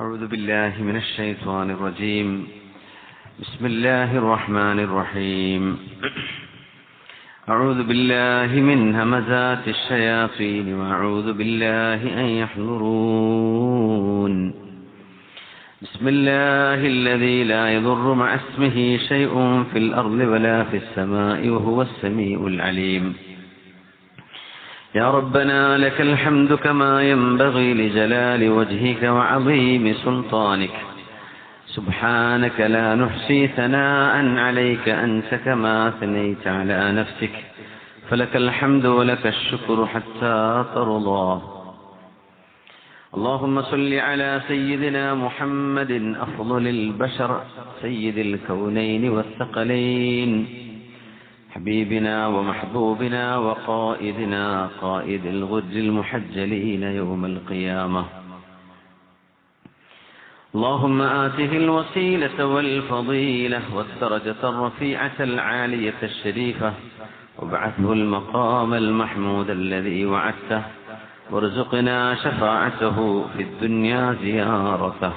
أعوذ بالله من الشيطان الرجيم. بسم الله الرحمن الرحيم. أعوذ بالله من همزات الشياطين وأعوذ بالله أن يحضرون. بسم الله الذي لا يضر مع اسمه شيء في الأرض ولا في السماء وهو السميع العليم. يا ربنا لك الحمد كما ينبغي لجلال وجهك وعظيم سلطانك. سبحانك لا نحصي ثناء عليك أنت كما ثنيت على نفسك. فلك الحمد ولك الشكر حتى ترضى. اللهم صل على سيدنا محمد أفضل البشر سيد الكونين والثقلين. حبيبنا ومحبوبنا وقائدنا قائد الغد المحجلين يوم القيامة. اللهم آته الوسيلة والفضيلة والدرجة الرفيعة العالية الشريفة وابعثه المقام المحمود الذي وعدته وارزقنا شفاعته في الدنيا زيارته.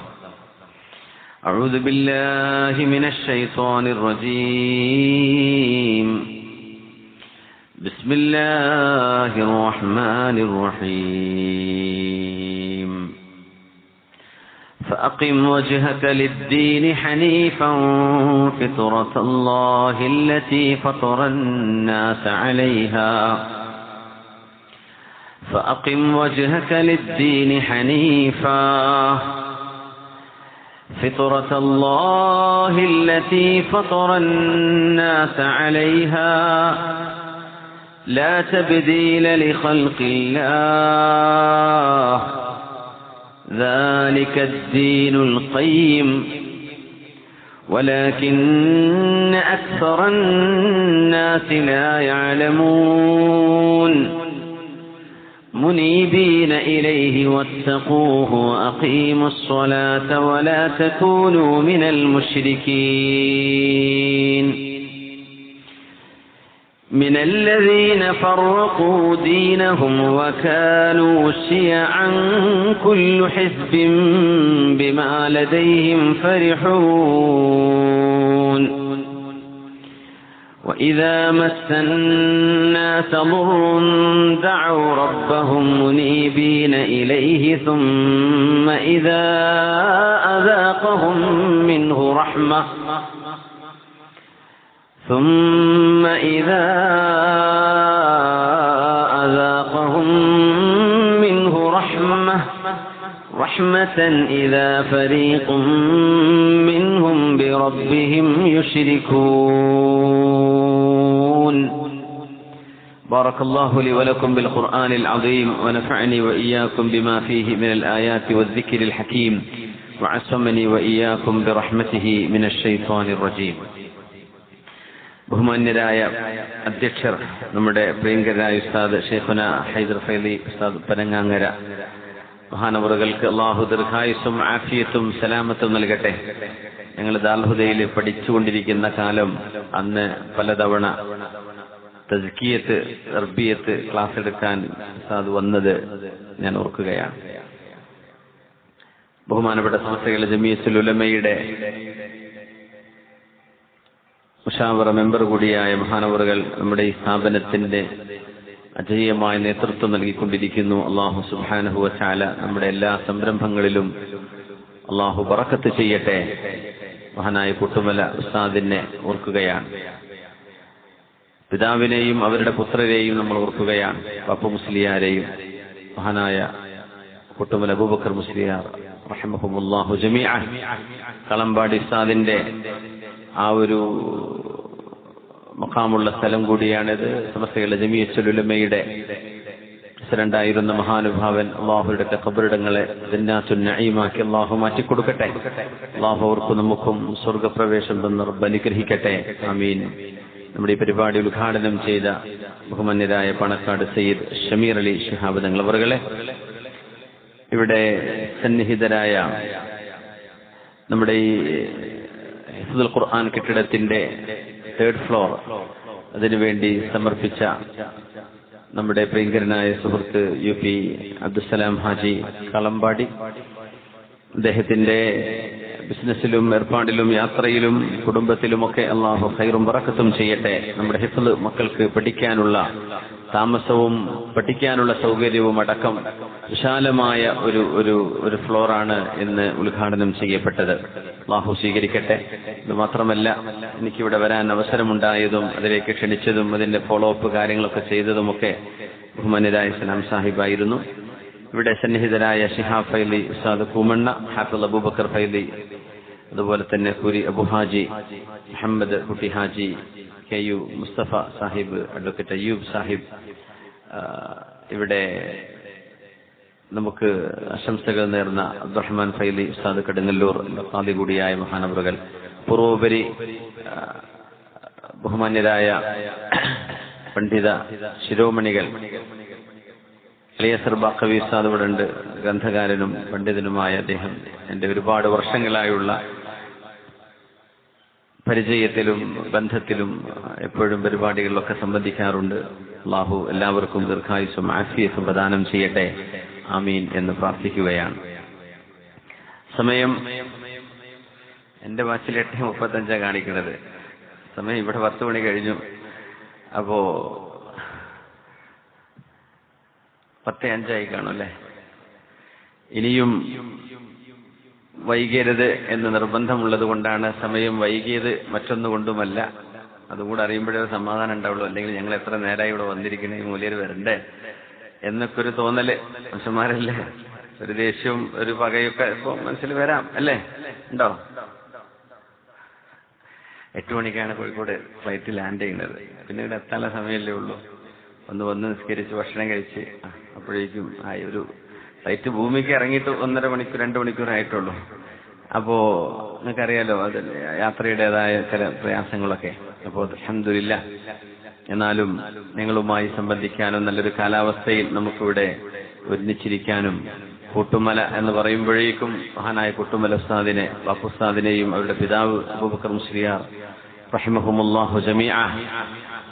أعوذ بالله من الشيطان الرجيم. بسم الله الرحمن الرحيم فأقم وجهك للدين حنيفا فطرة الله التي فطر الناس عليها فأقم وجهك للدين حنيفا فطرة الله التي فطر الناس عليها لا تبديل لخلق الله. ذلك الدين القيم. ولكن أكثر الناس لا يعلمون. منيبين إليه واتقوه وأقيموا الصلاة ولا تكونوا من المشركين. من الذين فرقوا دينهم وكانوا شيعا كل حزب بما لديهم فرحون. وإذا مس الناس ضر دعوا ربهم منيبين إليه ثم إذا أذاقهم منه رحمة ثم إذا أذاقهم منه رحمة رحمة إذا فريق منهم بربهم يشركون. بارك الله لي ولكم بالقرآن العظيم ونفعني وإياكم بما فيه من الآيات والذكر الحكيم وعصمني وإياكم برحمته من الشيطان الرجيم. ബഹുമാന്യരായ അധ്യക്ഷർ നമ്മുടെ പ്രിയങ്കരായ ഉസ്താദ് ഷെയ്ഖുന ഹൈദർ ഫൈലി ഉസ്താദ് പനങ്ങാങ്ങര. മഹാനവറുകൾക്ക് അള്ളാഹു ദീർഘായുസും ആഫിയത്തും സലാമത്തും നൽകട്ടെ. ഞങ്ങൾ ദാൽഹുദയിൽ പഠിച്ചുകൊണ്ടിരിക്കുന്ന കാലം അന്ന് പലതവണ തസ്കിയത്ത് തർബിയത്ത് ക്ലാസ് എടുക്കാൻ ഉസ്താദ് വന്നത് ഞാൻ ഓർക്കുകയാണ്. ബഹുമാനപ്പെട്ട സമസ്തകളെ ജമീസുൽ ഉലമയുടെ മുഷാവറ മെമ്പർ കൂടിയായ മഹാനവറുകൾ നമ്മുടെ ഈ സ്ഥാപനത്തിന്റെ അജയമായ നേതൃത്വം നൽകിക്കൊണ്ടിരിക്കുന്നു. അള്ളാഹു സുബാനഹുവ ചാല നമ്മുടെ എല്ലാ സംരംഭങ്ങളിലും അള്ളാഹു പറക്കത്ത് ചെയ്യട്ടെ. മഹാനായ കുട്ടുമല ഉസ്താദിനെ ഓർക്കുകയാണ്. പിതാവിനെയും അവരുടെ പുത്രരെയും നമ്മൾ ഓർക്കുകയാണ്. പപ്പ മുസ്ലിയാരെയും മഹാനായ കുട്ടുമല അബൂബക്കർ മുസ്ലിയാർ റഹമഹുല്ലാഹു ജമീഅ കളമ്പാടി ഉസ്താദിന്റെ ആ ഒരു മക്കാമുള്ള സ്ഥലം കൂടിയാണിത്. സമസ്തകളുടെ ജമിയച്ചുലുലമയുടെ പ്രസിഡന്റായിരുന്ന മഹാനുഭാവൻ അള്ളാഹുയുടെ കബറിടങ്ങളെ ജന്നാത്തുന്നഈമാക്കി അള്ളാഹു മാറ്റിക്കൊടുക്കട്ടെ. അള്ളാഹു അവർക്ക് നമുക്കും സ്വർഗപ്രവേശം അനുഗ്രഹിക്കട്ടെ. അമീൻ നമ്മുടെ ഈ പരിപാടി ഉദ്ഘാടനം ചെയ്ത ബഹുമാന്യരായ പണക്കാട് സയ്യിദ് ഷമീർ അലി ഷിഹാബ് തങ്ങളവറുകളെ ഇവിടെ സന്നിഹിതരായ നമ്മുടെ ഈ ഖുർആൻ കെട്ടിടത്തിന്റെ തേർഡ് ഫ്ലോർ അതിനുവേണ്ടി സമർപ്പിച്ച നമ്മുടെ പ്രിയങ്കരനായ സുഹൃത്ത് യു പി അബ്ദുസലാം ഹാജി കളമ്പാടി. അദ്ദേഹത്തിന്റെ ബിസിനസ്സിലും ഏർപ്പാടിലും യാത്രയിലും കുടുംബത്തിലുമൊക്കെ അള്ളാഹു ഹൈറും വറക്കത്തും ചെയ്യട്ടെ. നമ്മുടെ ഹിഫ്ല് മക്കൾക്ക് പഠിക്കാനുള്ള താമസവും പഠിക്കാനുള്ള സൗകര്യവും അടക്കം വിശാലമായ ഒരു ഒരു ഒരു ഫ്ലോറാണ് ഇന്ന് ഉദ്ഘാടനം ചെയ്യപ്പെട്ടത്. അള്ളാഹു സ്വീകരിക്കട്ടെ. ഇത് മാത്രമല്ല എനിക്കിവിടെ വരാൻ അവസരമുണ്ടായതും അതിലേക്ക് ക്ഷണിച്ചതും അതിന്റെ ഫോളോ അപ്പ് കാര്യങ്ങളൊക്കെ ചെയ്തതുമൊക്കെ ബഹുമാന്യരായ സലാം സാഹിബായിരുന്നു. ഇവിടെ സന്നിഹിതരായ ഷിഹാബ് ഫൈലി ഉസ്താദ് കൂമണ്ണ ഹാഫിൾ അബൂബക്കർ ഫൈലി അതുപോലെ തന്നെ കുരി Abu Haji Muhammad Kutty Haji K U Mustafa Sahib advocate Ayyub Sahib ഇവിടെ നമുക്ക് ആശംസകൾ നേർന്ന അബ്ദുറഹ്മാൻ ഫൈലി ഉസ്താദ് കടുങ്ങല്ലൂർ ഉസ്താദി കൂടിയായ മഹാനവറുകൾ. പൂർവോപരി ബഹുമാന്യരായ പണ്ഡിത ശിരോമണികൾ അലിയസർ ബാക്കവി സാദ് ഇവിടെ ഉണ്ട്. ഗ്രന്ഥകാരനും പണ്ഡിതനുമായ അദ്ദേഹം എന്റെ ഒരുപാട് വർഷങ്ങളായുള്ള പരിചയത്തിലും ബന്ധത്തിലും എപ്പോഴും പരിപാടികളിലൊക്കെ സംബന്ധിക്കാറുണ്ട്. അള്ളാഹു എല്ലാവർക്കും ദീർഘായുസും ആഫിയസും പ്രദാനം ചെയ്യട്ടെ. ആമീൻ എന്ന് പ്രാർത്ഥിക്കുകയാണ്. സമയം എന്റെ വാച്ചിൽ എട്ട് മുപ്പത്തഞ്ചാണ് കാണിക്കുന്നത്. സമയം ഇവിടെ പത്ത് മണി കഴിഞ്ഞു. അപ്പോ പത്ത് അഞ്ചായി കാണും അല്ലേ? ഇനിയും വൈകരുത് എന്ന് നിർബന്ധമുള്ളത് കൊണ്ടാണ് സമയം വൈകിയത് മറ്റൊന്നുകൊണ്ടുമല്ല. അതുകൂടെ അറിയുമ്പോഴേ സമാധാനം ഉണ്ടാവുള്ളൂ. അല്ലെങ്കിൽ ഞങ്ങൾ എത്ര നേരമായി ഇവിടെ വന്നിരിക്കണേ ഈ മൂലയിൽ വരണ്ടേ? എന്നൊക്കെ ഒരു തോന്നൽ മനുഷ്യന്മാരല്ലേ? ഒരു ദേഷ്യവും ഒരു പകയൊക്കെ ഇപ്പൊ മനസ്സിൽ വരാം അല്ലേ? ഉണ്ടോ? എട്ട് മണിക്കാണ് കോഴിക്കോട് ഫ്ലൈറ്റ് ലാൻഡ് ചെയ്യുന്നത്. പിന്നെ ഇവിടെ എത്താനുള്ള സമയമല്ലേ ഉള്ളൂ. ഒന്ന് വന്ന് നിസ്കരിച്ച് ഭക്ഷണം കഴിച്ച് അപ്പോഴേക്കും ആയി ഒരു ഫ്ലൈറ്റ് ഭൂമിക്ക് ഇറങ്ങിയിട്ട് ഒന്നര മണിക്കൂർ രണ്ട് മണിക്കൂർ ആയിട്ടുള്ളൂ. അപ്പോ നിങ്ങൾക്കറിയാലോ അത് യാത്രയുടേതായ ചില പ്രയാസങ്ങളൊക്കെ. അപ്പോ അൽഹംദുലില്ലാ. എന്നാലും നിങ്ങളുമായി സംബന്ധിക്കാനും നല്ലൊരു കാലാവസ്ഥയിൽ നമുക്കിവിടെ ഒരുമിച്ചിരിക്കാനും കൂട്ടുമല എന്ന് പറയുമ്പോഴേക്കും മഹാനായ കൂട്ടുമല ഉസ്താദിനെ ബാപ്പുസ്താദിനെയും അവരുടെ പിതാവ് അബൂബക്കർ മുസ്ലിയാർ റഹിമഹുമുല്ലാഹു ജമീഅ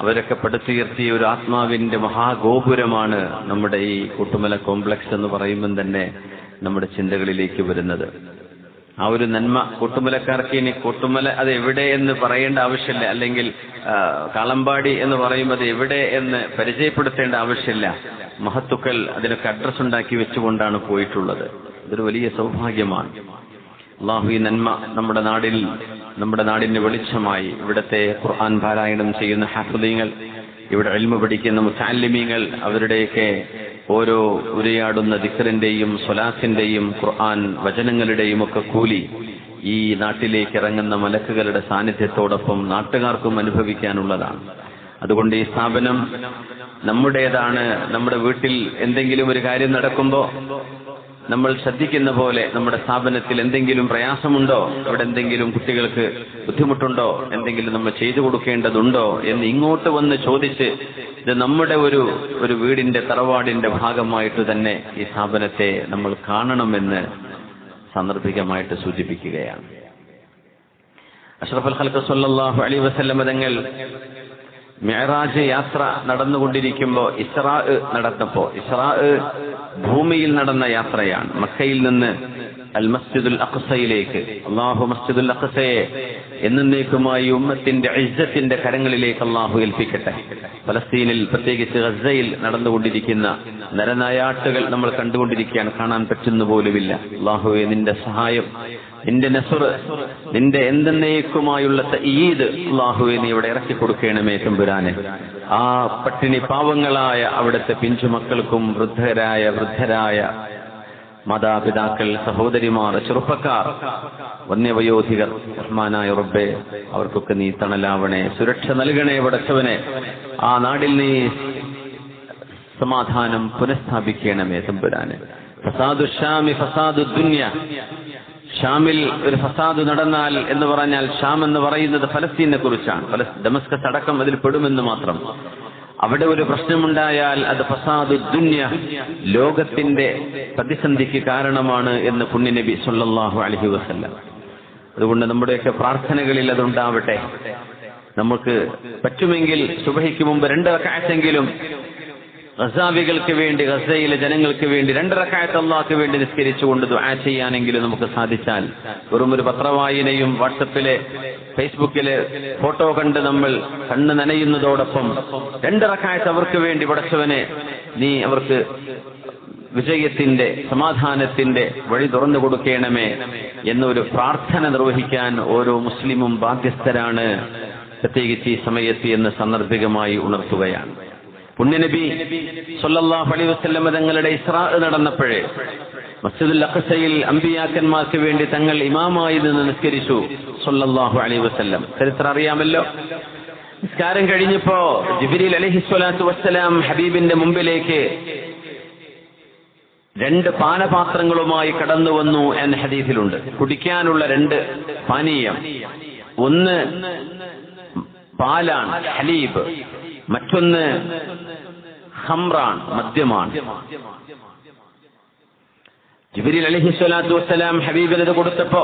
അവരൊക്കെ പടുത്തുയർത്തിയ ഒരു ആത്മാവിന്റെ മഹാഗോപുരമാണ് നമ്മുടെ ഈ കൂട്ടുമല കോംപ്ലക്സ് എന്ന് പറയുമ്പം തന്നെ നമ്മുടെ ചിന്തകളിലേക്ക് വരുന്നത്. ആ ഒരു നന്മ കൂട്ടുമലക്കാർക്ക് ഇനി കൂട്ടുമല അത് എവിടെ എന്ന് പറയേണ്ട ആവശ്യമില്ല. അല്ലെങ്കിൽ കളമ്പാടി എന്ന് പറയുമ്പോൾ അത് എവിടെ എന്ന് പരിചയപ്പെടുത്തേണ്ട ആവശ്യമില്ല. മഹത്തുക്കൾ അതിനൊക്കെ അഡ്രസ് ഉണ്ടാക്കി വെച്ചുകൊണ്ടാണ് പോയിട്ടുള്ളത്. ഇതൊരു വലിയ സൗഭാഗ്യമാണ്. അള്ളാഹു ഈ നന്മ നമ്മുടെ നാടിൽ നമ്മുടെ നാടിന് വെളിച്ചമായി ഇവിടുത്തെ ഖുർആൻ പാരായണം ചെയ്യുന്ന ഹാഫുദീങ്ങൾ ഇവിടെ എൽമ പഠിക്കുന്ന മുസാലിമീങ്ങൾ അവരുടെയൊക്കെ ഓരോ ഉരയാടുന്ന ദിക്കറിന്റെയും സൊലാസിന്റെയും ഖുർആൻ വചനങ്ങളുടെയും ഒക്കെ കൂലി ഈ നാട്ടിലേക്ക് ഇറങ്ങുന്ന മലക്കുകളുടെ സാന്നിധ്യത്തോടൊപ്പം നാട്ടുകാർക്കും അനുഭവിക്കാനുള്ളതാണ്. അതുകൊണ്ട് ഈ സ്ഥാപനം നമ്മുടേതാണ് നമ്മുടെ വീട്ടിൽ എന്തെങ്കിലും ഒരു കാര്യം നടക്കുമ്പോൾ നമ്മൾ ശ്രദ്ധിക്കുന്ന പോലെ നമ്മുടെ സ്ഥാപനത്തിൽ എന്തെങ്കിലും പ്രയാസമുണ്ടോ? അവിടെ എന്തെങ്കിലും കുട്ടികൾക്ക് ബുദ്ധിമുട്ടുണ്ടോ? എന്തെങ്കിലും നമ്മൾ ചെയ്തു കൊടുക്കേണ്ടതുണ്ടോ? എന്ന് ഇങ്ങോട്ട് വന്ന് ചോദിച്ച് ഇത് നമ്മുടെ ഒരു ഒരു വീടിന്റെ തറവാടിന്റെ ഭാഗമായിട്ട് തന്നെ ഈ സ്ഥാപനത്തെ നമ്മൾ കാണണമെന്ന് സാന്ദർഭികമായിട്ട് സൂചിപ്പിക്കുകയാണ്. അഷ്റഫുൽ അൽ സല്ലല്ലാഹു അലൈഹി വസല്ലം തങ്ങൾ മിഅറാജ് യാത്ര നടന്നുകൊണ്ടിരിക്കുമ്പോൾ ഇസ്രാ നടന്നപ്പോ ഇസ്രാ ഭൂമിയിൽ നടന്ന യാത്രയാണ്. മക്കയിൽ നിന്ന് അൽ മസ്ജിദുൽ അഖസയിലേക്ക് അള്ളാഹു മസ്ജിദുൽ അഖ്സയെ എന്നേക്കുമായി ഉമ്മത്തിന്റെ ഇജ്ജത്തിന്റെ കരങ്ങളിലേക്ക് അള്ളാഹു ഏൽപ്പിക്കട്ടെ. ഫലസ്തീനിൽ പ്രത്യേകിച്ച് ഗസയിൽ നടന്നുകൊണ്ടിരിക്കുന്ന നരനായാട്ടുകൾ നമ്മൾ കണ്ടുകൊണ്ടിരിക്കുകയാണ്. കാണാൻ പറ്റുന്ന പോലുമില്ല. അള്ളാഹുവെ നിന്റെ സഹായം നിന്റെ നെസുറ് നിന്റെ എന്തെന്നേക്കുമായുള്ള ഈദ് അള്ളാഹുവെ നീ ഇവിടെ ഇറക്കി കൊടുക്കണമേ തമ്പുരാനെ. ആ പട്ടിണി പാവങ്ങളായ അവിടുത്തെ പിഞ്ചുമക്കൾക്കും വൃദ്ധരായ വൃദ്ധരായ മാതാപിതാക്കൾ സഹോദരിമാർ ചെറുപ്പക്കാർ വന്യവയോധികർ റഹ്മാനായ റബ്ബെ അവർക്കൊക്കെ നീ തണലാവണേ സുരക്ഷ നൽകണേ വടച്ചവനെ ആ നാടിൽ നീ സമാധാനം പുനഃസ്ഥാപിക്കണമേ ഫസാദു ഷാമി ഫസാദു ദുന്യ ഷാമിൽ ഒരു ഫസാദ് നടന്നാൽ എന്ന് പറഞ്ഞാൽ ഷാം എന്ന് പറയുന്നത് ഫലസ്തീനെ കുറിച്ചാണ്. ഡമസ്കസ് അടക്കം അതിൽ പെടുമെന്ന് മാത്രം. അവിടെ ഒരു പ്രശ്നമുണ്ടായാൽ അത് ഫസാദു ദുന്യ ലോകത്തിന്റെ പ്രതിസന്ധിക്ക് കാരണമാണ് എന്ന് പുണ്യനബി സല്ലല്ലാഹു അലഹി വസല്ലം. അതുകൊണ്ട് നമ്മുടെയൊക്കെ പ്രാർത്ഥനകളിൽ അതുണ്ടാവട്ടെ. നമുക്ക് പറ്റുമെങ്കിൽ സുബഹിക്ക് മുമ്പ് രണ്ട് കാറ്റെങ്കിലും ഗസാബികൾക്ക് വേണ്ടി ഗസയിലെ ജനങ്ങൾക്ക് വേണ്ടി രണ്ടരക്കായത്ത് അള്ളാഹ്ക്ക് വേണ്ടി നിസ്കരിച്ചുകൊണ്ട് ദുആ ചെയ്യാനെങ്കിലും നമുക്ക് സാധിച്ചാൽ വെറും ഒരു പത്രവായനയും വാട്സപ്പിലെ ഫേസ്ബുക്കിലെ ഫോട്ടോ കണ്ട് നമ്മൾ കണ്ണ് നനയുന്നതോടൊപ്പം രണ്ടരക്കായത്ത് അവർക്ക് വേണ്ടി പടച്ചവനെ നീ അവർക്ക് വിജയത്തിന്റെ സമാധാനത്തിന്റെ വഴി തുറന്നു കൊടുക്കണമേ എന്നൊരു പ്രാർത്ഥന നിർവഹിക്കാൻ ഓരോ മുസ്ലിമും ബാധ്യസ്ഥരാണ്. പ്രത്യേകിച്ച് ഈ സമയത്ത് എന്ന് സന്ദർഭികമായി ഉണർത്തുകയാണ്. പുണ്യനബി സൊല്ലാഹ് അലൈഹി വസ്ലമ തങ്ങളുടെ ഇസ്രാ നടന്നപ്പോഴേ മസ്ജിദുൽ അഖസയിൽ അമ്പിയാക്കന്മാർക്ക് വേണ്ടി തങ്ങൾ ഇമാമായി നിന്ന് നിസ്കരിച്ചു സൊല്ലാഹു അലൈഹി വസല്ലം. ചരിത്രം അറിയാമല്ലോ? നിസ്കാരം കഴിഞ്ഞപ്പോ ജിബിരിൽ അലൈഹി സ്വലാത്തു വസ്സലാം ഹബീബിന്റെ മുമ്പിലേക്ക് രണ്ട് പാനപാത്രങ്ങളുമായി കടന്നു വന്നു എന്ന ഹദീസിലുണ്ട്. കുടിക്കാനുള്ള രണ്ട് പാനീയം. ഒന്ന് പാലാണ് ഹലീബ്. മറ്റൊന്ന് ഹംറാൻ മദ്യമാണ്. ജിബിരിൽ അലഹി സ്വലാത്തു വസ്സലാം ഹബീബിന് ഇത് കൊടുത്തപ്പോ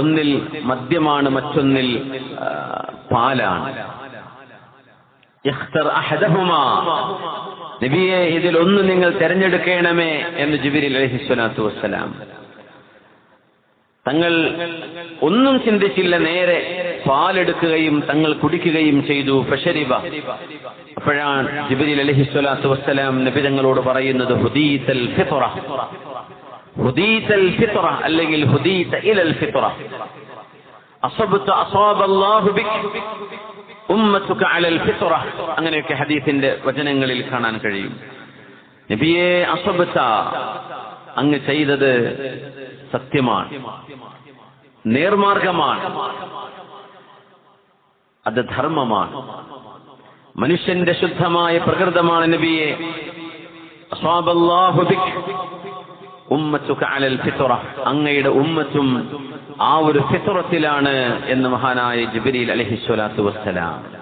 ഒന്നിൽ മദ്യമാണ് മറ്റൊന്നിൽ പാലാണ്. നബിയെ ഇതിൽ ഒന്ന് നിങ്ങൾ തെരഞ്ഞെടുക്കണമേ എന്ന് ജിബിരിൽ അലഹി സ്വലാത്തു വസ്സലാം തങ്ങൾ ഒന്നും ചിന്തിച്ചില്ല നേരെ പാലെടുക്കുകയും തങ്ങൾ കുടിക്കുകയും ചെയ്തു. ഫഷരിബ. അപ്പോഴാണ് ജിബിരി അലഹി സ്വലാത്തു വസ്സലാം നബിതങ്ങളോട് പറയുന്നത് ഹുദീത്തൽ ഫിത്തുറ ഹുദീത്തൽ ഫിത്തുറ അല്ലെങ്കിൽ ഹുദീത്ത ഇലൽ ഫിത്തുറ അലൽ അങ്ങനെയൊക്കെ ഹദീസിന്റെ വചനങ്ങളിൽ കാണാൻ കഴിയും. നബിയെ അങ്ങ് ചെയ്തത് സത്യമാണ്. നേർമാർഗമാണ്. അത് ധർമ്മമാണ്. മനുഷ്യന്റെ ശുദ്ധമായ പ്രകൃതമാണ് നബിയെ. അങ്ങയുടെ ഉമ്മത്തും ആ ഒരു ഫിത്തുറത്തിലാണ് എന്ന് മഹാനായ ജിബിരിൽ അലഹിസ്വലാത്തു വസ്സലാം.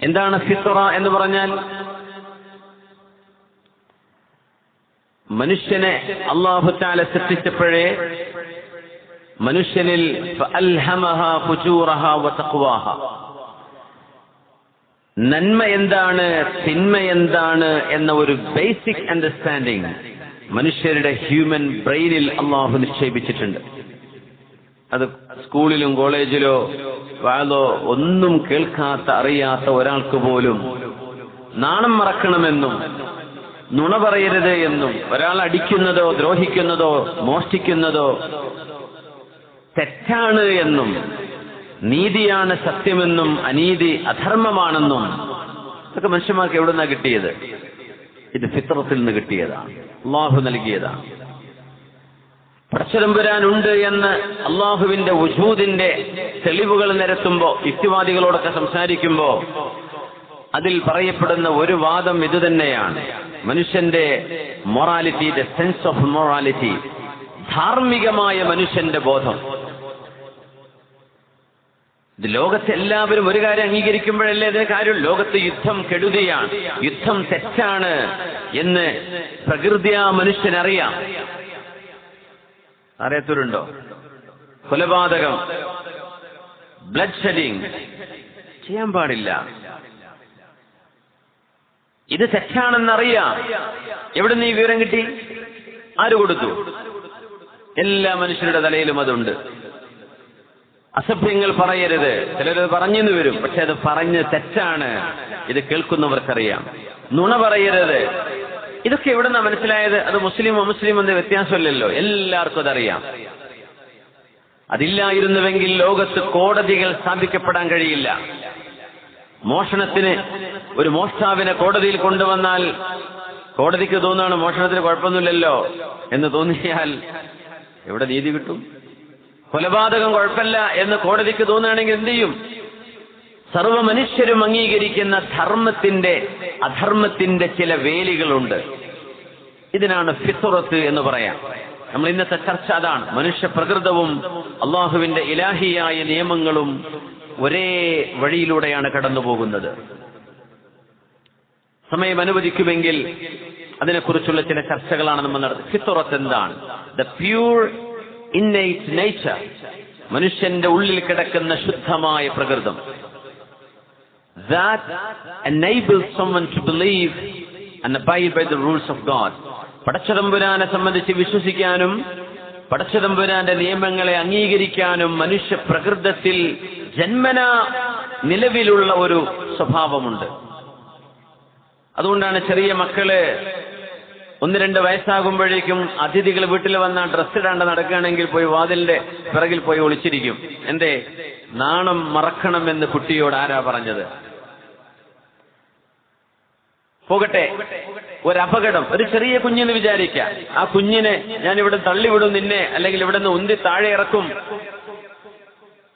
എന്താണ് ഫിത്തുറ എന്ന് പറഞ്ഞാൽ മനുഷ്യനെ അള്ളാഹുത്താല സൃഷ്ടിച്ചപ്പോഴേ മനുഷ്യനിൽ നന്മ എന്താണ് തിന്മ എന്താണ് എന്ന ഒരു ബേസിക് അണ്ടർസ്റ്റാൻഡിങ് മനുഷ്യരുടെ ഹ്യൂമൻ ബ്രെയിനിൽ അള്ളാഹു നിക്ഷേപിച്ചിട്ടുണ്ട്. അത് സ്കൂളിലും കോളേജിലോ വാലോ ഒന്നും കേൾക്കാത്ത അറിയാത്ത ഒരാൾക്ക് പോലും നാണം മറക്കണമെന്നും നുണ പറയരുത് എന്നും ഒരാൾ അടിക്കുന്നതോ ദ്രോഹിക്കുന്നതോ മോഷ്ടിക്കുന്നതോ തെറ്റാണ് എന്നും നീതിയാണ് സത്യമെന്നും അനീതി അധർമ്മമാണെന്നും ഇതൊക്കെ മനുഷ്യന്മാർക്ക് എവിടെ നിന്നാണ് കിട്ടിയത്? ഇത് ഫിത്രത്തിൽ നിന്ന് കിട്ടിയതാണ്. അള്ളാഹു നൽകിയതാണ്. പടച്ചതമ്പുരാനുണ്ട് എന്ന് അള്ളാഹുവിന്റെ ഉജൂദിന്റെ തെളിവുകൾ നിരത്തുമ്പോ യുക്തിവാദികളോടൊക്കെ സംസാരിക്കുമ്പോ അതിൽ പറയപ്പെടുന്ന ഒരു വാദം ഇതുതന്നെയാണ് മനുഷ്യന്റെ morality the sense of morality ധാർമ്മികമായ മനുഷ്യന്റെ ബോധം. ഇത് ലോകത്തെ എല്ലാവരും ഒരു കാര്യം അംഗീകരിക്കുമ്പോഴല്ലേ ഇതിന് കാര്യം? ലോകത്ത് യുദ്ധം കെടുതിയാണ്. യുദ്ധം തെറ്റാണ് എന്ന് പ്രകൃതിയാ മനുഷ്യനറിയാം. അറിയത്തവരുണ്ടോ? കൊലപാതകം ബ്ലഡ് ഷെഡിങ് ചെയ്യാൻ പാടില്ല. ഇത് തെറ്റാണെന്നറിയാം. എവിടെ നീ വിവരം കിട്ടി? ആര് കൊടുത്തു? എല്ലാ മനുഷ്യരുടെ തലയിലും അതുണ്ട്. അസഭ്യങ്ങൾ പറയരുത്. ചിലരത് പറഞ്ഞെന്ന് വരും. പക്ഷെ അത് പറഞ്ഞ് തെറ്റാണ്. ഇത് കേൾക്കുന്നവർക്കറിയാം. നുണ പറയരുത്. ഇതൊക്കെ എവിടുന്നാ മനസ്സിലായത്? അത് മുസ്ലിം അമുസ്ലിം എന്ന വ്യത്യാസമല്ലല്ലോ. എല്ലാവർക്കും അതറിയാം. അതില്ലായിരുന്നുവെങ്കിൽ ലോകത്ത് കോടതികൾ സ്ഥാപിക്കപ്പെടാൻ കഴിയില്ല. മോഷണത്തിന് ഒരു മോഷ്ടാവിനെ കോടതിയിൽ കൊണ്ടുവന്നാൽ കോടതിക്ക് തോന്നുകയാണ് മോഷണത്തിന് കുഴപ്പമൊന്നുമില്ലല്ലോ എന്ന് തോന്നിയാൽ എവിടെ നീതി കിട്ടും? കൊലപാതകം കുഴപ്പമില്ല എന്ന് കോടതിക്ക് തോന്നുകയാണെങ്കിൽ എന്ത് ചെയ്യും? സർവ മനുഷ്യരും അംഗീകരിക്കുന്ന ധർമ്മത്തിന്റെ അധർമ്മത്തിന്റെ ചില വേലികളുണ്ട്. ഇതിനാണ് ഫിത്തുറത്ത് എന്ന് പറയാം. നമ്മൾ ഇന്നത്തെ ചർച്ച അതാണ്. മനുഷ്യ പ്രകൃതവും അള്ളാഹുവിന്റെ ഇലാഹിയായ നിയമങ്ങളും ഒരേ വഴിയിലൂടെയാണ് കടന്നു പോകുന്നത്. സമയം അനുവദിക്കുമെങ്കിൽ അതിനെക്കുറിച്ചുള്ള ചില ചർച്ചകളാണ് നമ്മൾ നടത്തുന്നത് ഫിത്തുറത്ത് എന്താണ്? ദ പ്യൂർ ഇന്നൈറ്റ് നേച്ചർ മനുഷ്യന്റെ ഉള്ളിൽ കിടക്കുന്ന ശുദ്ധമായ പ്രകൃതം. That enables someone to believe and abide by the rules of God. പടച്ചതമ്പുരാനെ സംബന്ധിച്ച് വിശ്വസിക്കാനും പടച്ചതമ്പുരാന്റെ നിയമങ്ങളെ അംഗീകരിക്കാനും മനുഷ്യ പ്രകൃതത്തിൽ ജന്മന നിലവിലുള്ള ഒരു സ്വഭാവമുണ്ട്. അതുകൊണ്ടാണ് ചെറിയ മക്കൾ ഒന്ന് രണ്ട് വയസ്സാകുമ്പോഴേക്കും അതിഥികൾ വീട്ടിൽ വന്ന ഡ്രസ് ഇടാണ്ട് നടക്കുകയാണെങ്കിൽ പോയി വാതിലിന്റെ പിറകിൽ പോയി ഒളിച്ചിരിക്കും. എന്തേ? നാണം മറക്കണമെന്ന് കുട്ടിയോട് ആരാ പറഞ്ഞത്? പോകട്ടെ. ഒരു ഒരു ചെറിയ കുഞ്ഞിന് വിചാരിക്കാം. ആ കുഞ്ഞിനെ ഞാൻ ഇവിടെ തള്ളിവിടും നിന്നെ അല്ലെങ്കിൽ ഇവിടെ നിന്ന് ഉന്തി താഴെ ഇറക്കും.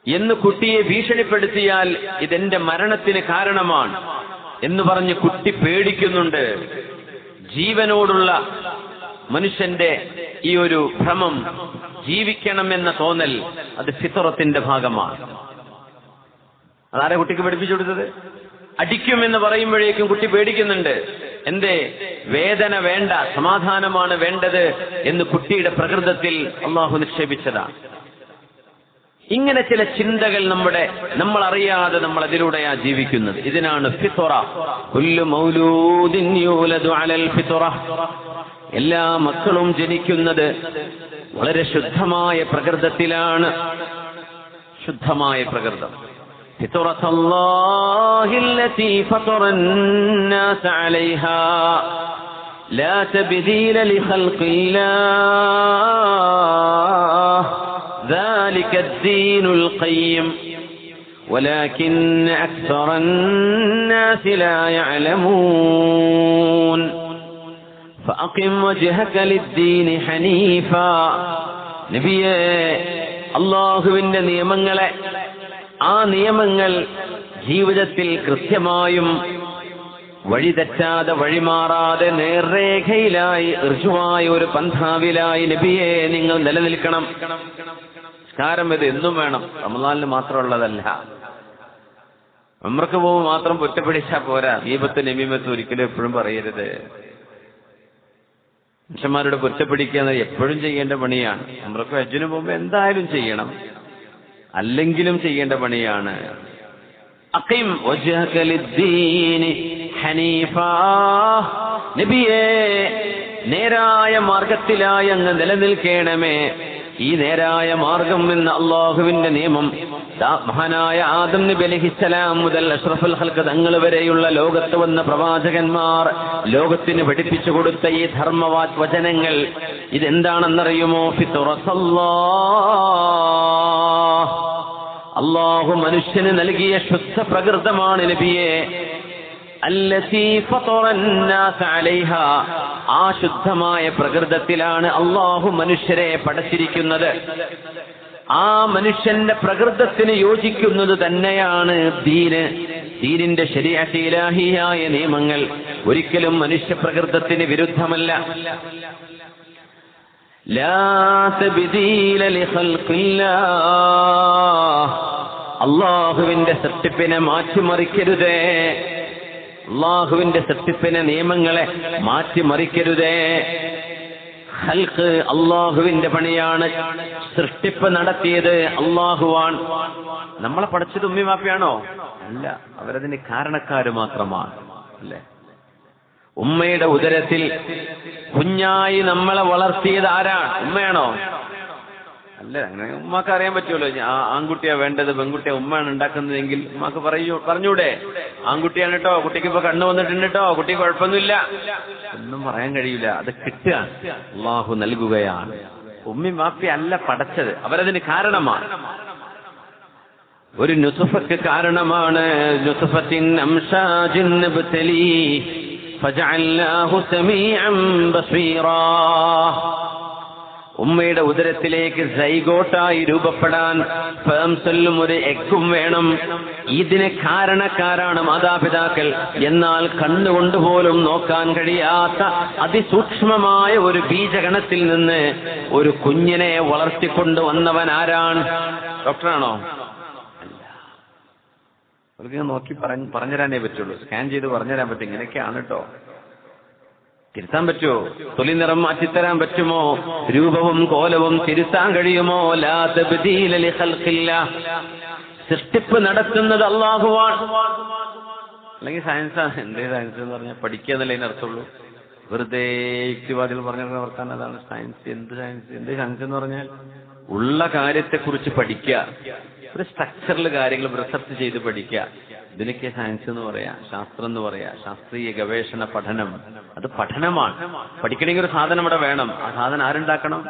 എന്ന് കുട്ടിയെ ഭീഷണിപ്പെടുത്തിയാൽ ഇതെന്റെ മരണത്തിന് കാരണമാണ് എന്ന് പറഞ്ഞ് കുട്ടി പേടിക്കുന്നുണ്ട്. ജീവനോടുള്ള മനുഷ്യന്റെ ഈ ഒരു ഭ്രമം ജീവിക്കണമെന്ന തോന്നൽ അത് ഫിത്തറത്തിന്റെ ഭാഗമാണ്. അതാരെ കുട്ടിക്ക് പഠിപ്പിച്ചു കൊടുത്തത്? അടിക്കുമെന്ന് പറയുമ്പോഴേക്കും കുട്ടി പേടിക്കുന്നുണ്ട്. എന്തേ? വേദന വേണ്ട സമാധാനമാണ് വേണ്ടത് എന്ന് കുട്ടിയുടെ പ്രകൃതത്തിൽ അള്ളാഹു നിക്ഷേപിച്ചതാണ്. ഇങ്ങനെ ചില ചിന്തകൾ നമ്മുടെ നമ്മൾ അറിയാതെ നമ്മൾ അതിലൂടെയാ ജീവിക്കുന്നത് ഇതിനാണ് ഫിത്തുറ കുല്ലു മൗലൂദിൻ യൂലദു അലൽ ഫിത്തുറ എല്ലാ മക്കളും ജനിക്കുന്നത് വളരെ ശുദ്ധമായ പ്രകൃതത്തിലാണ് ശുദ്ധമായ പ്രകൃതം فطرة الله التي فطر الناس عليها لا تبديل لخلق الله ذلك الدين القيم ولكن أكثر الناس لا يعلمون فأقم وجهك للدين حنيفا നബിയെ അള്ളാഹുവിന്റെ നിയമങ്ങളെ ആ നിയമങ്ങൾ ജീവിതത്തിൽ കൃത്യമായും വഴിതെറ്റാതെ വഴിമാറാതെ നേർരേഖയിലായി ഋജുവായ ഒരു പന്ഥാവിലായി നബിയെ നിങ്ങൾ നിലനിൽക്കണം നിസ്കാരം ഇത് എന്നും വേണം. റമദാനിന് മാത്രമുള്ളതല്ല. നമ്മൾക്ക് പോകുമ്പോൾ മാത്രം പൊറ്റപ്പിടിച്ചാ പോരാ. ദീപത്ത് നമീമത്ത് ഒരിക്കലും എപ്പോഴും പറയരുത്. മനുഷ്യന്മാരുടെ പൊറ്റപ്പിടിക്കുക എന്നത് എപ്പോഴും ചെയ്യേണ്ട പണിയാണ്. നമ്മൾക്ക് ഹജ്ജിന് പോകുമ്പോൾ എന്തായാലും ചെയ്യണം. അല്ലെങ്കിലും ചെയ്യേണ്ട പണിയാണ്. നബിയേ നേരായ മാർഗത്തിലായി അങ്ങ് നിലനിൽക്കണമേ. ഈ നേരായ മാർഗം എന്ന അള്ളാഹുവിന്റെ നിയമം മഹാനായ ആദം നബി അലഹിസ്സലാം മുതൽ അഷ്റഫുൽ ഹൽക്ക് തങ്ങൾ വരെയുള്ള ലോകത്ത് വന്ന പ്രവാചകന്മാർ ലോകത്തിന് പഠിപ്പിച്ചു കൊടുത്ത ഈ ധർമ്മവാ വചനങ്ങൾ ഇതെന്താണെന്നറിയുമോ? അള്ളാഹു മനുഷ്യന് നൽകിയ ശുദ്ധ പ്രകൃതമാണ് നബിയെ. ആ ശുദ്ധമായ പ്രകൃതത്തിലാണ് അള്ളാഹു മനുഷ്യരെ പടച്ചിരിക്കുന്നത്. ആ മനുഷ്യന്റെ പ്രകൃതത്തിന് യോജിക്കുന്നത് തന്നെയാണ് ദീന്. ദീനിന്റെ ശരിയാശീലാഹിയായ നിയമങ്ങൾ ഒരിക്കലും മനുഷ്യ പ്രകൃതത്തിന് വിരുദ്ധമല്ല. അള്ളാഹുവിന്റെ സത്യപ്പിനെ മാറ്റിമറിക്കരുതേ. അള്ളാഹുവിന്റെ സൃഷ്ടിപ്പിനെ നിയമങ്ങളെ മാറ്റിമറിക്കരുതേ. ഹൽക്ക് അള്ളാഹുവിന്റെ പണിയാണ് സൃഷ്ടിപ്പ് നടത്തിയത്. അള്ളാഹുവാൻ നമ്മളെ പഠിച്ചത് ഉമ്മി മാപ്പിയാണോ? അല്ല അവരതിന് കാരണക്കാര് മാത്രമാണ്. അല്ലേ? ഉമ്മയുടെ ഉദരത്തിൽ കുഞ്ഞായി നമ്മളെ വളർത്തിയത് ആരാണ്? ഉമ്മയാണോ? അല്ല അങ്ങനെ ഉമ്മാക്ക് അറിയാൻ പറ്റുമല്ലോ. ആ ആൺകുട്ടിയാ വേണ്ടത് പെൺകുട്ടിയെ ഉമ്മയാണ് ഉണ്ടാക്കുന്നതെങ്കിൽ ഉമ്മാക്ക് പറയൂ പറഞ്ഞൂടെ. ആൺകുട്ടിയാണ് കേട്ടോ കുട്ടിക്ക് ഇപ്പൊ കണ്ണു വന്നിട്ടുണ്ട് കേട്ടോ കുട്ടി കുഴപ്പമൊന്നുമില്ല. ഒന്നും പറയാൻ കഴിയില്ല അത് കിട്ടുക. അള്ളാഹു നൽകുകയാണ്. ഉമ്മി മാപ്പി അല്ല പടച്ചത് അവരതിന് കാരണമാണ്. ഒരു നുസഫക്ക് കാരണമാണ്. നുസഫത്തിൻ ഫജഅല്ലാഹു ഉമ്മയുടെ ഉദരത്തിലേക്ക് സൈഗോട്ടായി രൂപപ്പെടാൻ സ്പേംസെല്ലും ഒരു എഗ്ഗും വേണം. ഇതിന് കാരണക്കാരാണ് മാതാപിതാക്കൾ. എന്നാൽ കണ്ണുകൊണ്ട് പോലും നോക്കാൻ കഴിയാത്ത അതിസൂക്ഷ്മമായ ഒരു ബീജഗണത്തിൽ നിന്ന് ഒരു കുഞ്ഞിനെ വളർത്തിക്കൊണ്ട് വന്നവൻ ആരാണ്? ഡോക്ടറാണോ? നോക്കി പറഞ്ഞു പറഞ്ഞുതരാനേ പറ്റുള്ളൂ. സ്കാൻ ചെയ്ത് പറഞ്ഞുതരാൻ പറ്റും. ഇങ്ങനെയൊക്കെയാണ് കേട്ടോ. തിരുത്താൻ പറ്റുമോ തൊലി നിറം മാറ്റിത്തരാൻ പറ്റുമോ? രൂപവും കോലവും തിരുത്താൻ കഴിയുമോ? സൃഷ്ടിപ്പ് നടത്തുന്നത് അള്ളാഹുവാണ് അല്ലെങ്കിൽ സയൻസാണ് എന്തേ സയൻസ് എന്ന് പറഞ്ഞാൽ പഠിക്കുക എന്നല്ലേ അതിന് വെറുതെ യുക്തിവാദികൾ പറഞ്ഞ അതാണ് സയൻസ്. എന്ത് സയൻസ്? എന്ത് സയൻസ് എന്ന് പറഞ്ഞാൽ ഉള്ള കാര്യത്തെക്കുറിച്ച് പഠിക്കുക. ഒരു സ്ട്രക്ചറിൽ കാര്യങ്ങൾ റിസർച്ച് ചെയ്ത് പഠിക്കുക. ഇതിനൊക്കെ സയൻസ് എന്ന് പറയാ ശാസ്ത്രം എന്ന് പറയാ ശാസ്ത്രീയ ഗവേഷണ പഠനം. അത് പഠനമാണ്. പഠിക്കണമെങ്കിൽ ഒരു സാധനം ഇവിടെ വേണം. ആ സാധനം ആരുണ്ടാക്കണം?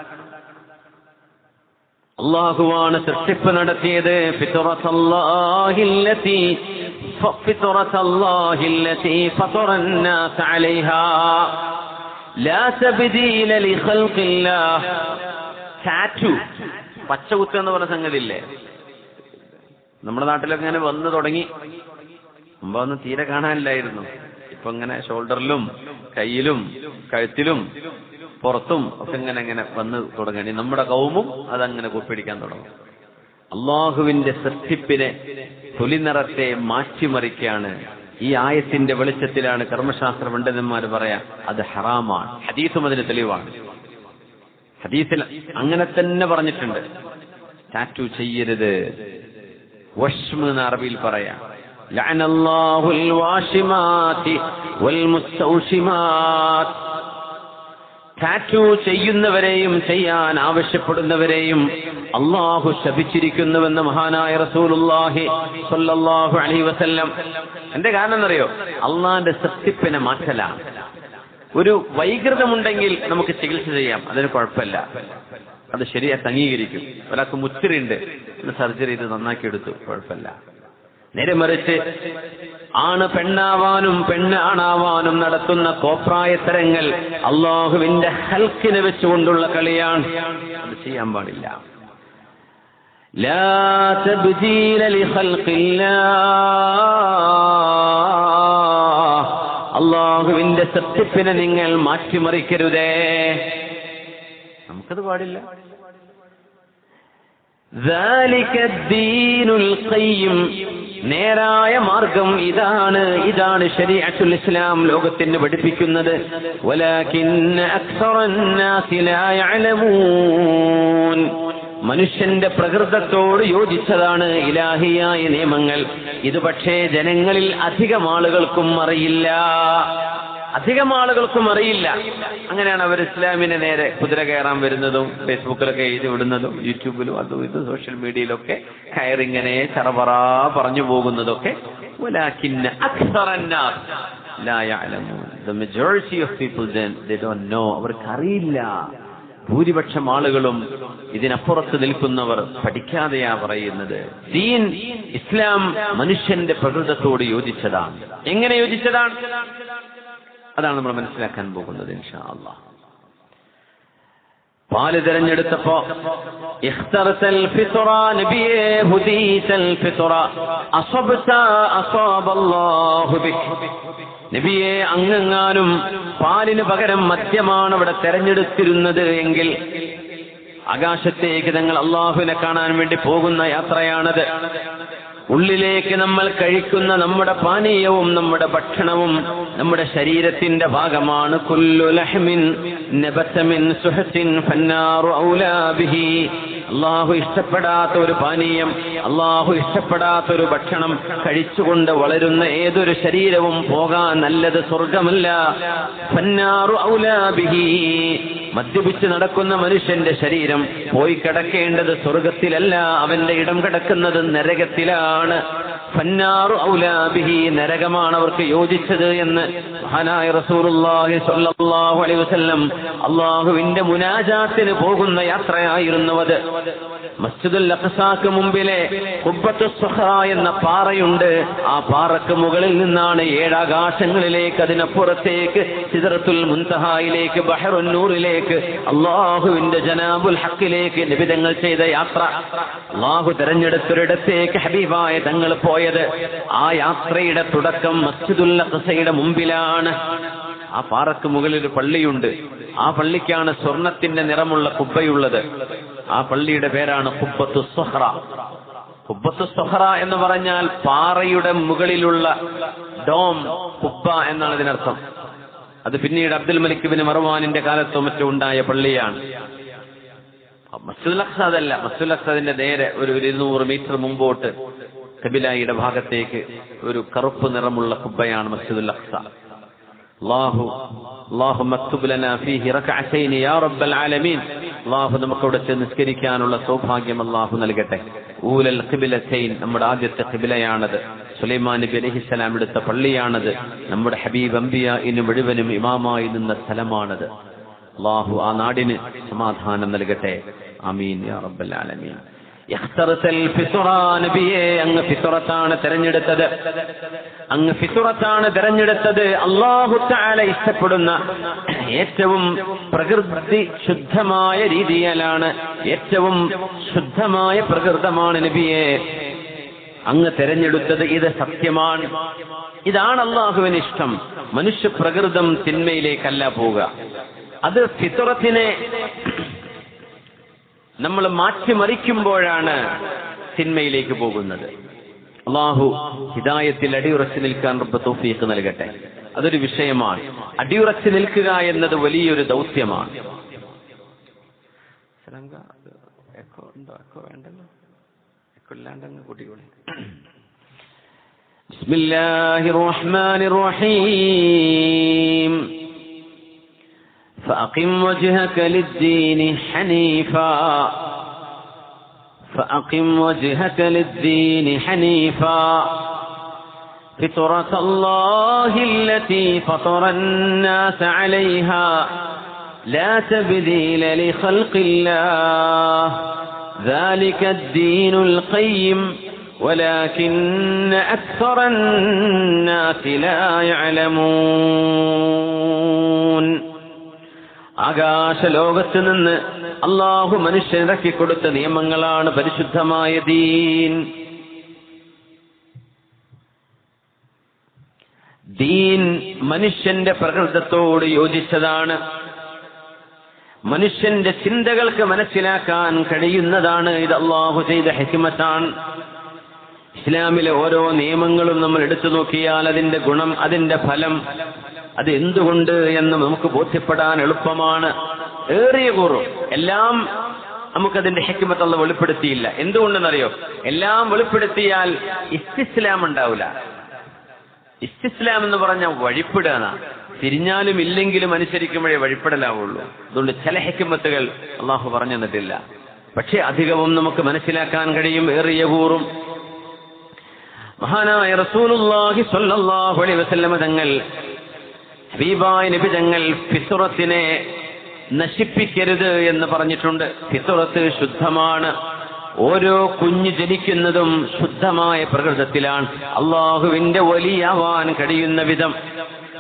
അള്ളാഹുവാണ് സൃഷ്ടിപ്പ് നടത്തിയത്. ടാറ്റു പച്ച കുത്ത എന്ന് പറഞ്ഞ സംഗതി ഇല്ലേ നമ്മുടെ നാട്ടിലൊക്കെ ഇങ്ങനെ വന്നു തുടങ്ങി. മുമ്പ് ഒന്നും തീരെ കാണാനില്ലായിരുന്നു. ഇപ്പൊ ഇങ്ങനെ ഷോൾഡറിലും കയ്യിലും കഴുത്തിലും പുറത്തും ഒക്കെ ഇങ്ങനെ ഇങ്ങനെ വന്ന് തുടങ്ങി. നമ്മുടെ കൗമും അതങ്ങനെ കുപ്പിടിക്കാൻ തുടങ്ങും. അള്ളാഹുവിന്റെ സൃഷ്ടിപ്പിനെ തൊലിനിറത്തെ മാറ്റിമറിക്കാണ് ഈ ആയത്തിന്റെ വെളിച്ചത്തിലാണ് കർമ്മശാസ്ത്ര പണ്ഡിതന്മാർ പറയാ അത് ഹറാമാണ്. ഹദീസും അതിന് തെളിവാണ്. ഹദീസിൽ അങ്ങനെ തന്നെ പറഞ്ഞിട്ടുണ്ട്. ടാറ്റു ചെയ്യരുത്. വഷ്മ അറബിയിൽ പറയാം. ചെയ്യുന്നവരെയും ചെയ്യാൻ ആവശ്യപ്പെടുന്നവരെയും അള്ളാഹു ശപിച്ചിരിക്കുന്നുവെന്ന് മഹാനായ റസൂലുല്ലാഹി സല്ലല്ലാഹു അലൈഹി വസല്ലം. എന്റെ കാരണം എന്നറിയോ? അള്ളാന്റെ സത്യപ്പിനെ മാറ്റലാണ്. ഒരു വൈകൃതമുണ്ടെങ്കിൽ നമുക്ക് ചികിത്സ ചെയ്യാം. അതിന് കുഴപ്പമില്ല. അത് ശരിയായിട്ട് അംഗീകരിക്കും. ഒരാൾക്ക് മുത്തിരിണ്ട് സർജറി ചെയ്ത് നന്നാക്കി എടുത്തു കുഴപ്പമില്ല. നേരെ മറിച്ച് ആണ് പെണ്ണാവാനും പെണ്ണാണാവാനും നടത്തുന്ന കോപ്രായത്തരങ്ങൾ അള്ളാഹുവിന്റെ ഹൽക്കിനെ വെച്ചുകൊണ്ടുള്ള കളിയാണ്. അത് ചെയ്യാൻ പാടില്ല. അള്ളാഹുവിന്റെ സത്യപ്പിനെ നിങ്ങൾ മാറ്റിമറിക്കരുതേ. നമുക്കത് പാടില്ല. നേരായ മാർഗം ഇതാണ്. ഇതാണ് ശരിഅത്തുൽ ഇസ്ലാം ലോകത്തിന് പഠിപ്പിക്കുന്നത്. മനുഷ്യന്റെ പ്രകൃതത്തോട് യോജിച്ചതാണ് ഇലാഹിയായ നിയമങ്ങൾ. ഇത് പക്ഷേ ജനങ്ങളിൽ അധികം ആളുകൾക്കും അറിയില്ല. അധികം അറിയില്ല. അങ്ങനെയാണ് അവർ ഇസ്ലാമിനെ നേരെ കുതിര കയറാൻ വരുന്നതും ഫേസ്ബുക്കിലൊക്കെ എഴുതി വിടുന്നതും യൂട്യൂബിലും അതും ഇതും സോഷ്യൽ മീഡിയയിലൊക്കെ കയറിങ്ങനെ ചറപറ പറഞ്ഞു പോകുന്നതൊക്കെ. അവർക്കറിയില്ല. ഭൂരിപക്ഷം ആളുകളും ഇതിനപ്പുറത്ത് നിൽക്കുന്നവർ പഠിക്കാതെയാ പറയുന്നത്. ദീൻ ഇസ്ലാം മനുഷ്യന്റെ പ്രകൃതത്തോട് യോജിച്ചതാണ്. എങ്ങനെ യോജിച്ചതാണ്? അതാണ് നമ്മൾ മനസ്സിലാക്കാൻ പോകുന്നത് ഇൻഷാ അള്ളാഹ് പാൽ തിരഞ്ഞെടുത്തപ്പോ നബിയെ അങ്ങെങ്ങാനും പാലിന് പകരം മദ്യമാണ് ഇവിടെ തെരഞ്ഞെടുത്തിരുന്നത് എങ്കിൽ ആകാശത്തേക്ക് തങ്ങൾ അള്ളാഹുവിനെ കാണാൻ വേണ്ടി പോകുന്ന യാത്രയാണത്. ഉള്ളിലേക്ക് നമ്മൾ കഴിക്കുന്ന നമ്മുടെ പാനീയവും നമ്മുടെ ഭക്ഷണവും നമ്മുടെ ശരീരത്തിന്റെ ഭാഗമാണ്. അള്ളാഹു ഇഷ്ടപ്പെടാത്ത ഒരു പാനീയം അള്ളാഹു ഇഷ്ടപ്പെടാത്ത ഒരു ഭക്ഷണം കഴിച്ചുകൊണ്ട് വളരുന്ന ഏതൊരു ശരീരവും പോകാൻ നല്ലത് സ്വർഗമല്ല ഫന്നാറു ഔലാ ബിഹി. മദ്യപിച്ച് നടക്കുന്ന മനുഷ്യന്റെ ശരീരം പോയി കിടക്കേണ്ടത് സ്വർഗത്തിലല്ല അവന്റെ ഇടം കിടക്കുന്നത് നരകത്തിലാണ്. ഫന്നാറു ഔലാബിഹി നരകമാണ് അവർക്ക് യോജിച്ചത് എന്ന് മഹാനായ റസൂലുള്ളാഹി സ്വല്ലല്ലാഹു അലൈഹി വസല്ലം അള്ളാഹുവിന്റെ മുനാജാത്തിന് പോകുന്ന യാത്രയായിരുന്നു അത്. മസ്ജിദുൽ അഖ്സാക്ക് മുമ്പിലെ ഖുബ്ബത്തു സുഹ്റ എന്ന പാറയുണ്ട്. ആ പാറക്ക് മുകളിൽ നിന്നാണ് ഏഴാകാശങ്ങളിലേക്ക് അതിനപ്പുറത്തേക്ക് സിദറത്തുൽ മുൻതഹായിലേക്ക് ബഹറുന്നൂറിലേക്ക് അള്ളാഹുവിന്റെ ജനാബുൽ ഹക്കിലേക്ക് നിബിതങ്ങൾ ചെയ്ത യാത്ര. അള്ളാഹു തെരഞ്ഞെടുത്തൊരിടത്തേക്ക് ഹബീബായ തങ്ങൾ പോയത്. ആ യാത്രയുടെ തുടക്കം മസ്ജിദുൽ മുമ്പിലാണ്. ആ പാറക്ക് മുകളിൽ പള്ളിയുണ്ട്. ആ പള്ളിക്കാണ് സ്വർണത്തിന്റെ നിറമുള്ള കുബ്ബയുള്ളത്. ആ പള്ളിയുടെ പേരാണ് കുബ്ബത്തു സൊഹ്റ കുബ്ബത്തു സൊഹ്റ എന്ന് പറഞ്ഞാൽ പാറയുടെ മുകളിലുള്ള ഡോം കുബ്ബ എന്നാണ് ഇതിനർത്ഥം അത് പിന്നീട് അബ്ദുൽ മലിക് ബിൻ മറുവാനിന്റെ കാലത്തോ മറ്റോ ഉണ്ടായ പള്ളിയാണ്. മസ്ജിദുൽ അഖ്സ അതല്ല. മസ്ജിദുൽ അഖ്സദിന്റെ നേരെ ഒരു ഒരു ഇരുന്നൂറ് മീറ്റർ മുമ്പോട്ട് കബിലായിയുടെ ഭാഗത്തേക്ക് ഒരു കറുപ്പ് നിറമുള്ള കുബ്ബയാണ് മസ്ജിദുൽ അഖ്സ അല്ലാഹു മക്തുബ് ലനാ ഫീഹി റക്അതൈൻ യാ റബ്ബൽ ആലമീൻ. അല്ലാഹു നമുക്ക് അവിടെ ചെന്ന് നിസ്കരിക്കാനുള്ള സൗഭാഗ്യം അല്ലാഹു നൽകട്ടെ. ഊലൽ ഖിബിലതൈൻ നമ്മുടെ ആദ്യത്തെ ഖിബിലയാണത്. സുലൈമാൻ നബി അലൈഹിസ്സലാം എടുത്ത പള്ളിയാണത്. നമ്മുടെ ഹബീബ് അംബിയ ഇന്ന് മുഴുവനും ഇമാമായി നിന്ന സ്ഥലമാണത്. അള്ളാഹു ആ നാടിന് സമാധാനം നൽകട്ടെ. അമീൻ യാ റബ്ബൽ ആലമീൻ. നബിയെ അങ്ങ് ഫിത്റത്താണ് തെരഞ്ഞെടുത്തത്. അങ്ങ് ഫിത്റത്താണ് തെരഞ്ഞെടുത്തത്. അള്ളാഹു തആല ഇഷ്ടപ്പെടുന്ന ഏറ്റവും പ്രകൃതി ശുദ്ധമായ രീതിയിലാണ് ഏറ്റവും ശുദ്ധമായ പ്രകൃതമാണ് നബിയെ. അങ്ങ് തെരഞ്ഞെടുത്തത് ഇത് സത്യമാണ്. ഇതാണ് അള്ളാഹുവിന് ഇഷ്ടം. മനുഷ്യ പ്രകൃതം തിന്മയിലേക്കല്ല പോവുക. അത് ഫിത്രത്തിനെ നമ്മൾ മാറ്റിമറിക്കുമ്പോഴാണ് തിന്മയിലേക്ക് പോകുന്നത്. അള്ളാഹു ഹിദായത്തിൽ അടിയുറച്ചു നിൽക്കാൻ റബ്ബ് തൗഫീഖ് നൽകട്ടെ. അതൊരു വിഷയമാണ്. അടിയുറച്ചു നിൽക്കുക എന്നത് വലിയൊരു ദൗത്യമാണ്. ബിസ്മില്ലാഹിർ റഹ്മാനിർ എക്കോ فأقم وجهك للدين حنيفا. فأقم وجهك للدين حنيفا. فطرة الله التي فطر الناس عليها لا تبديل لخلق الله. ذلك الدين القيم ولكن أكثر الناس لا يعلمون. ആകാശലോകത്ത് നിന്ന് അള്ളാഹു മനുഷ്യനിറക്കി കൊടുത്ത നിയമങ്ങളാണ് പരിശുദ്ധമായ ദീൻ. ദീൻ മനുഷ്യന്റെ പ്രകൃതത്തോട് യോജിച്ചതാണ്. മനുഷ്യന്റെ ചിന്തകൾക്ക് മനസ്സിലാക്കാൻ കഴിയുന്നതാണ് ഇത് അള്ളാഹു ചെയ്ത ഹെക്കിമത്താണ് ഇസ്ലാമിലെ ഓരോ നിയമങ്ങളും നമ്മൾ എടുത്തു നോക്കിയാൽ അതിന്റെ ഗുണം അതിന്റെ ഫലം അത് എന്തുകൊണ്ട് എന്ന് നമുക്ക് ബോധ്യപ്പെടാൻ എളുപ്പമാണ്. ഏറിയ കൂറും. എല്ലാം നമുക്കതിന്റെ ഹെക്കിമത്തുള്ള വെളിപ്പെടുത്തിയില്ല. എന്തുകൊണ്ടെന്നറിയോ? എല്ലാം വെളിപ്പെടുത്തിയാൽ ഇസ്തിസ്ലാം ഉണ്ടാവില്ല. ഇസ്തിസ്ലാം എന്ന് പറഞ്ഞ വഴിപ്പെടുക തിരിഞ്ഞാലും ഇല്ലെങ്കിലും അനുസരിക്കുമ്പോഴേ വഴിപ്പെടലാവുള്ളൂ. അതുകൊണ്ട് ചില ഹെക്കിമത്തുകൾ അള്ളാഹു പറഞ്ഞു തന്നിട്ടില്ല. പക്ഷെ അധികവും നമുക്ക് മനസ്സിലാക്കാൻ കഴിയും ഏറിയ കൂറും. മഹാനായ റസൂലുള്ളാഹി സ്വല്ലല്ലാഹു അലൈഹി വസല്ലമ തങ്ങൾ ഹബീബായ നബി തങ്ങൾ ഫിത്തുറത്തിനെ നശിപ്പിക്കരുത് എന്ന് പറഞ്ഞിട്ടുണ്ട്. ഫിസുറത്ത് ശുദ്ധമാണ്. ഓരോ കുഞ്ഞ് ജനിക്കുന്നതും ശുദ്ധമായ പ്രകൃതത്തിലാണ്. അള്ളാഹുവിന്റെ വലിയാവാൻ കഴിയുന്ന വിധം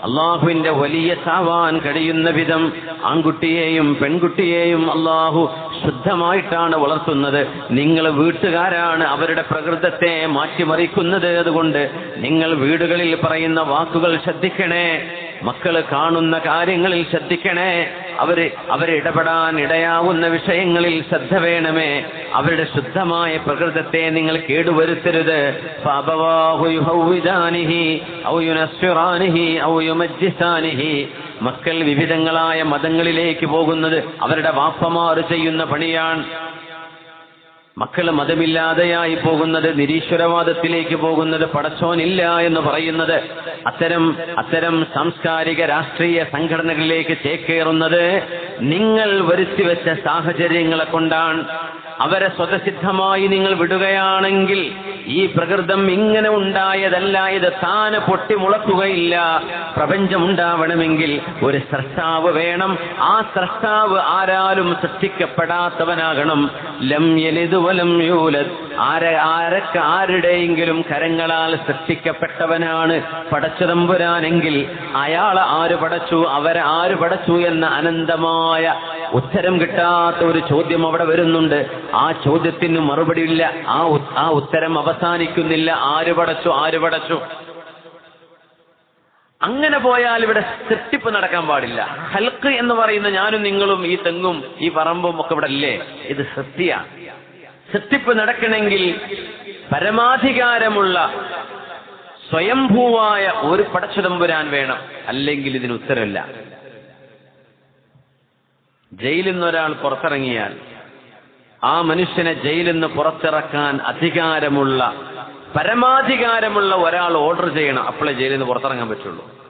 അള്ളാഹുവിന്റെ വലിയ സാവാൻ കഴിയുന്ന വിധം ആൺകുട്ടിയെയും പെൺകുട്ടിയെയും അള്ളാഹു ശുദ്ധമായിട്ടാണ് വളർത്തുന്നത്. നിങ്ങൾ വീട്ടുകാരാണ് അവരുടെ പ്രകൃതത്തെ മാറ്റിമറിക്കുന്നത്. അതുകൊണ്ട് നിങ്ങൾ വീടുകളിൽ പറയുന്ന വാക്കുകൾ ശ്രദ്ധിക്കണേ. മക്കൾ കാണുന്ന കാര്യങ്ങളിൽ ശ്രദ്ധിക്കണേ. അവർ അവരിടപെടാൻ ഇടയാവുന്ന വിഷയങ്ങളിൽ ശ്രദ്ധ വേണമേ. അവരുടെ ശുദ്ധമായ പ്രകൃതത്തെ നിങ്ങൾ കേടുവരുത്തരുത്. ഔ ഔ മക്കൾ വിവിധങ്ങളായ മതങ്ങളിലേക്ക് പോകുന്നത് അവരുടെ വാപ്പമാർ ചെയ്യുന്ന പണിയാണ്. മക്കൾ മതമില്ലാതെയായി പോകുന്നത് നിരീശ്വരവാദത്തിലേക്ക് പോകുന്നത് പടച്ചോനില്ല എന്ന് പറയുന്നത് അത്തരം അത്തരം സാംസ്കാരിക രാഷ്ട്രീയ സംഘടനകളിലേക്ക് ചേക്കേറുന്നത് നിങ്ങൾ വരുത്തിവെച്ച സാഹചര്യങ്ങളെ കൊണ്ടാണ്. അവരെ സ്വതസിദ്ധമായി നിങ്ങൾ വിടുകയാണെങ്കിൽ ഈ പ്രകൃതം ഇങ്ങനെ ഉണ്ടായതല്ല ഇത് താന് പൊട്ടിമുളക്കുകയില്ല. പ്രപഞ്ചമുണ്ടാവണമെങ്കിൽ ഒരു സ്രഷ്ടാവ് വേണം. ആ സ്രഷ്ടാവ് ആരാലും സൃഷ്ടിക്കപ്പെടാത്തവനാകണം. ലം യലിതുവലം യൂലത് ആര ആരൊക്കെ ആരുടെയെങ്കിലും കരങ്ങളാൽ സൃഷ്ടിക്കപ്പെട്ടവനാണ് പടച്ചുതമ്പുരാനെങ്കിൽ അയാൾ ആര് പടച്ചു അവരെ ആര് പടച്ചു എന്ന അനന്തമായ ഉത്തരം കിട്ടാത്ത ഒരു ചോദ്യം അവിടെ വരുന്നുണ്ട്. ആ ചോദ്യത്തിന് മറുപടിയില്ല. ആ ആ ഉത്തരം അവസാനിക്കുന്നില്ല. ആര് പടച്ചു ആര് പടച്ചു? അങ്ങനെ പോയാൽ ഇവിടെ തെട്ടിപ്പ് നടക്കാൻ പാടില്ല. ഹൽക്ക് എന്ന് പറയുന്ന ഞാനും നിങ്ങളും ഈ തെങ്ങും ഈ പറമ്പും ഒക്കെ ഇവിടെ അല്ലേ ഇത് സത്യാണ് സൃഷ്ടിപ്പ് നടക്കണമെങ്കിൽ പരമാധികാരമുള്ള സ്വയംഭൂവായ ഒരു പടച്ചുതമ്പുരാൻ വേണം. അല്ലെങ്കിൽ ഇതിന് ഉത്തരമില്ല. ജയിലിൽ നിന്നൊരാൾ പുറത്തിറങ്ങിയാൽ ആ മനുഷ്യനെ ജയിലിൽ നിന്ന് പുറത്തിറക്കാൻ അധികാരമുള്ള പരമാധികാരമുള്ള ഒരാൾ ഓർഡർ ചെയ്യണം. അപ്പോഴേ ജയിലിൽ നിന്ന് പുറത്തിറങ്ങാൻ പറ്റുള്ളൂ.